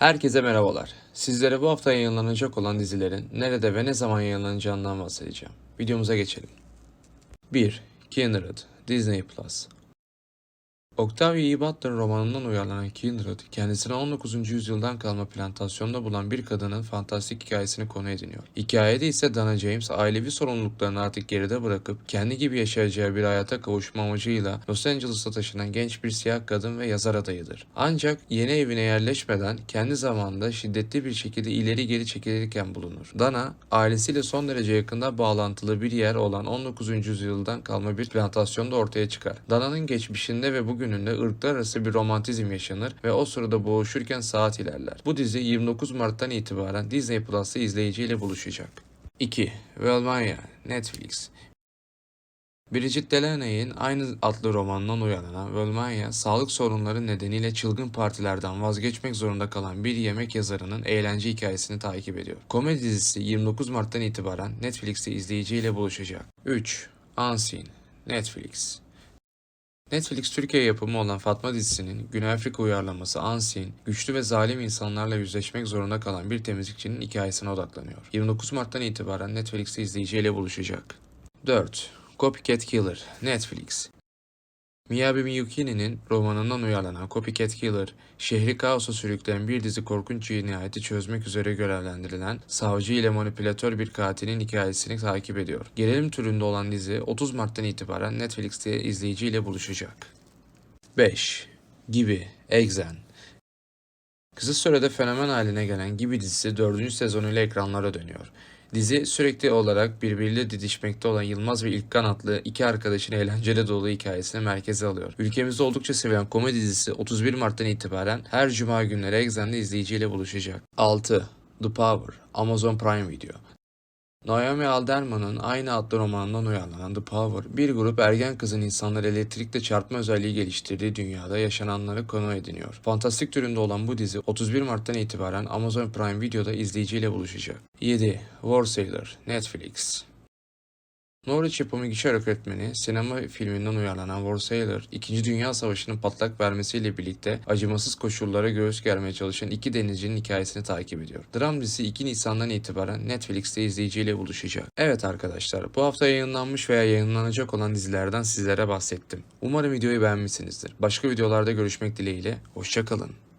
Herkese merhabalar. Sizlere bu hafta yayınlanacak olan dizilerin nerede ve ne zaman yayınlanacağından bahsedeceğim. Videomuza geçelim. 1. Kindred, Disney Plus. Octavia E. Butler romanından uyarlanan Kindred, kendisine 19. yüzyıldan kalma plantasyonda bulan bir kadının fantastik hikayesini konu ediniyor. Hikayede ise Dana James ailevi sorumluluklarını artık geride bırakıp kendi gibi yaşayacağı bir hayata kavuşma amacıyla Los Angeles'a taşınan genç bir siyah kadın ve yazar adayıdır. Ancak yeni evine yerleşmeden kendi zamanında şiddetli bir şekilde ileri geri çekilirken bulunur. Dana, ailesiyle son derece yakında bağlantılı bir yer olan 19. yüzyıldan kalma bir plantasyonda ortaya çıkar. Dana'nın geçmişinde ve bugününde ırklar arası bir romantizm yaşanır ve o sırada boğuşurken saat ilerler. Bu dizi 29 Mart'tan itibaren Disney Plus'ta izleyiciyle buluşacak. 2. Velmaya, Netflix. Bridget Delaney'in aynı adlı romanından uyarlanan Velmaya, sağlık sorunları nedeniyle çılgın partilerden vazgeçmek zorunda kalan bir yemek yazarının eğlence hikayesini takip ediyor. Komedi dizisi 29 Mart'tan itibaren Netflix'te izleyiciyle buluşacak. 3. Unseen, Netflix. Netflix Türkiye yapımı olan Fatma dizisinin Güney Afrika uyarlaması Unseen, güçlü ve zalim insanlarla yüzleşmek zorunda kalan bir temizlikçinin hikayesine odaklanıyor. 29 Mart'tan itibaren Netflix'te izleyiciyle buluşacak. 4. Copycat Killer, Netflix. Miyabi Miyuki'nin romanından uyarlanan Copycat Killer, şehri kaosa sürükleyen bir dizi korkunç cinayeti çözmek üzere görevlendirilen savcı ile manipülatör bir katilin hikayesini takip ediyor. Gerilim türünde olan dizi 30 Mart'tan itibaren Netflix'te izleyiciyle buluşacak. 5. Gibi, Exen. Kısa sürede fenomen haline gelen Gibi dizisi 4. sezonuyla ekranlara dönüyor. Dizi sürekli olarak birbiriyle didişmekte olan Yılmaz ve İlkan adlı iki arkadaşın eğlenceli dolu hikayesini merkeze alıyor. Ülkemizde oldukça sevilen komedi dizisi 31 Mart'tan itibaren her cuma günleri Exxen'de izleyiciyle buluşacak. 6. The Power, Amazon Prime Video. Naomi Alderman'ın aynı adlı romanından uyarlanan The Power, bir grup ergen kızın insanları elektrikle çarpma özelliği geliştirdiği dünyada yaşananları konu ediniyor. Fantastik türünde olan bu dizi 31 Mart'tan itibaren Amazon Prime Video'da izleyiciyle buluşacak. 7. War Sailor, Netflix. Norwich yapımı gişe öğretmeni sinema filminden uyarlanan War Sailor, 2. Dünya Savaşı'nın patlak vermesiyle birlikte acımasız koşullara göğüs germeye çalışan iki denizcinin hikayesini takip ediyor. Dram dizisi 2 Nisan'dan itibaren Netflix'te izleyiciyle buluşacak. Evet arkadaşlar, bu hafta yayınlanmış veya yayınlanacak olan dizilerden sizlere bahsettim. Umarım videoyu beğenmişsinizdir. Başka videolarda görüşmek dileğiyle, hoşçakalın.